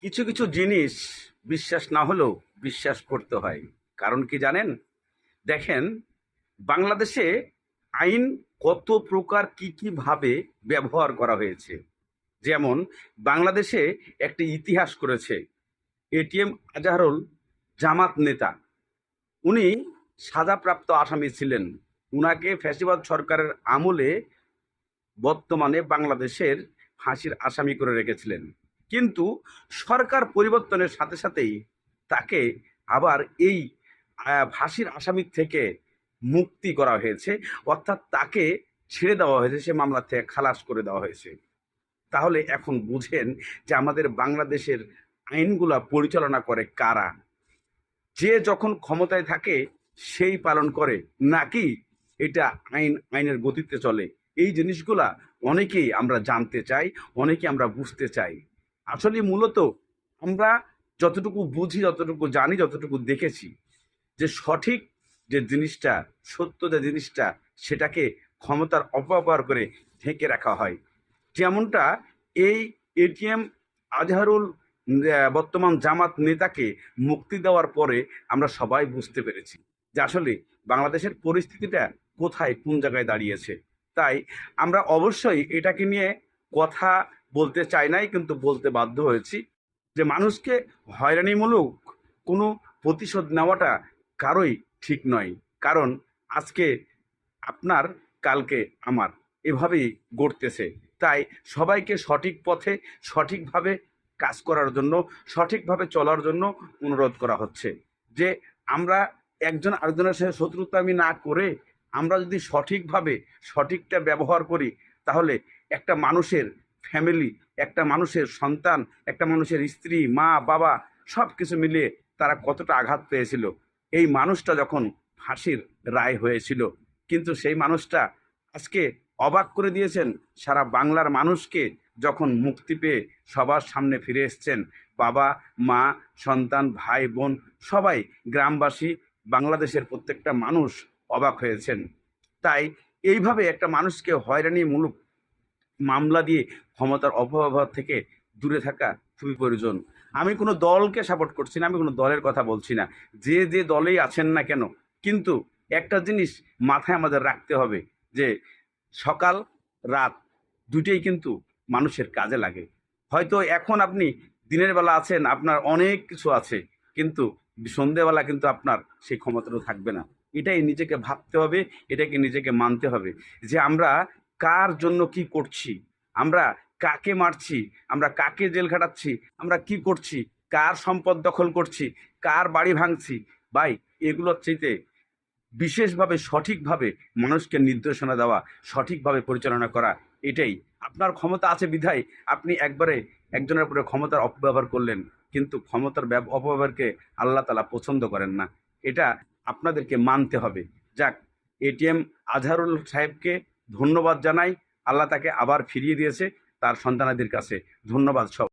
কিছু কিছু জিনিস বিশ্বাস না হলেও বিশ্বাস করতে হয়। কারণ কি জানেন? দেখেন, বাংলাদেশে আইন কত প্রকার কি কি ভাবে ব্যবহার করা হয়েছে। যেমন, বাংলাদেশে একটি ইতিহাস করেছে এটিএম আজাহারুল জামাত নেতা। উনি সাজাপ্রাপ্ত আসামি ছিলেন। উনাকে ফ্যাসিবাদ সরকারের আমলে বর্তমানে বাংলাদেশের ফাঁসির আসামি করে রেখেছিলেন। কিন্তু সরকার পরিবর্তনের সাথে সাথেই তাকে আবার এই ফাঁসির আসামি থেকে মুক্তি করা হয়েছে। অর্থাৎ তাকে ছেড়ে দেওয়া হয়েছে, সে মামলা থেকে খালাস করে দেওয়া হয়েছে। তাহলে এখন বুঝেন যে আমাদের বাংলাদেশের আইনগুলা পরিচালনা করে কারা? যে যখন ক্ষমতায় থাকে, সেই পালন করে। নাকি এটা আইন, আইনের গতিতে চলে? এই জিনিসগুলা অনেকেই আমরা জানতে চাই অনেকে আমরা বুঝতে চাই। আসলে মূলত আমরা যতটুকু বুঝি, যতটুকু জানি, যতটুকু দেখেছি যে সঠিক যে জিনিসটা, সত্য যে জিনিসটা, সেটাকে ক্ষমতার অপব্যবহার করে ঢেকে রাখা হয়। যেমনটা এই এটিএম আজহারুল বর্তমান জামাত নেতাকে মুক্তি দেওয়ার পরে আমরা সবাই বুঝতে পেরেছি যে আসলে বাংলাদেশের পরিস্থিতিটা কোথায়, কোন জায়গায় দাঁড়িয়েছে। তাই আমরা অবশ্যই এটাকে নিয়ে কথা বলতে চাই নাই, কিন্তু বলতে বাধ্য হয়েছি যে মানুষকে হয়রানিমূলক কোনো প্রতিশোধ নেওয়াটা কারোই ঠিক নয়। কারণ আজকে আপনার, কালকে আমার এভাবেই গড়তেছে তাই সবাইকে সঠিক পথে, সঠিকভাবে কাজ করার জন্য, সঠিকভাবে চলার জন্য অনুরোধ করা হচ্ছে যে আমরা একজন আরেকজনের সাথে শত্রুতামি না করে আমরা যদি সঠিকভাবে সঠিকটা ব্যবহার করি, তাহলে একটা মানুষের ফ্যামিলি একটা মানুষের সন্তান, একটা মানুষের স্ত্রী, মা, বাবা সব কিছু মিলিয়ে তারা কতটা আঘাত পেয়েছিল। এই মানুষটা যখন ফাঁসির রায় হয়েছিল, কিন্তু সেই মানুষটা আজকে অবাক করে দিয়েছেন, সারা বাংলার মানুষকে যখন মুক্তি পেয়ে সবার সামনে ফিরে এসছেন, বাবা, মা, সন্তান, ভাই, বোন, সবাই গ্রামবাসী, বাংলাদেশের প্রত্যেকটা মানুষ অবাক হয়েছেন। তাই এইভাবে একটা মানুষকে হয়রানিমূলক মামলা দিয়ে ক্ষমতার অপব্যবহার থেকে দূরে থাকা খুবই প্রয়োজন। আমি কোনো দলকে সাপোর্ট করছি না, আমি কোনো দলের কথা বলছি না। যে যে দলেই আছেন না কেন, কিন্তু একটা জিনিস মাথায় আমাদের রাখতে হবে যে, সকাল, রাত দুটেই কিন্তু মানুষের কাজে লাগে। হয়তো এখন আপনি দিনের বেলা আছেন, আপনার অনেক কিছু আছে, কিন্তু সন্ধেবেলা কিন্তু আপনার সেই ক্ষমতাটা থাকবে না। এটাই নিজেকে ভাবতে হবে, এটাকে নিজেকে মানতে হবে যে, আমরা কার জন্য কি করছি? আমরা কাকে মারছি? আমরা কাকে জেল খাটাচ্ছি? আমরা কি করছি? কার সম্পদ দখল করছি? কার বাড়ি ভাঙছি? ভাই, এগুলোর চাইতে বিশেষভাবে, সঠিকভাবে মানুষকে নির্দেশনা দেওয়া, সঠিকভাবে পরিচালনা করা, এটাই। আপনার ক্ষমতা আছে বিধায়, আপনি একবারে একজনের উপরে ক্ষমতার অপব্যবহার করলেন, কিন্তু ক্ষমতার অপব্যবহারকে আল্লাহ তালা পছন্দ করেন না। এটা আপনাদেরকে মানতে হবে। যাক এটিএম আজহারুল সাহেবকে ধন্যবাদ জানাই। আল্লাহ তাকে আবার ফিরিয়ে দিয়েছে তার সন্তানাদের কাছে। ধন্যবাদ সব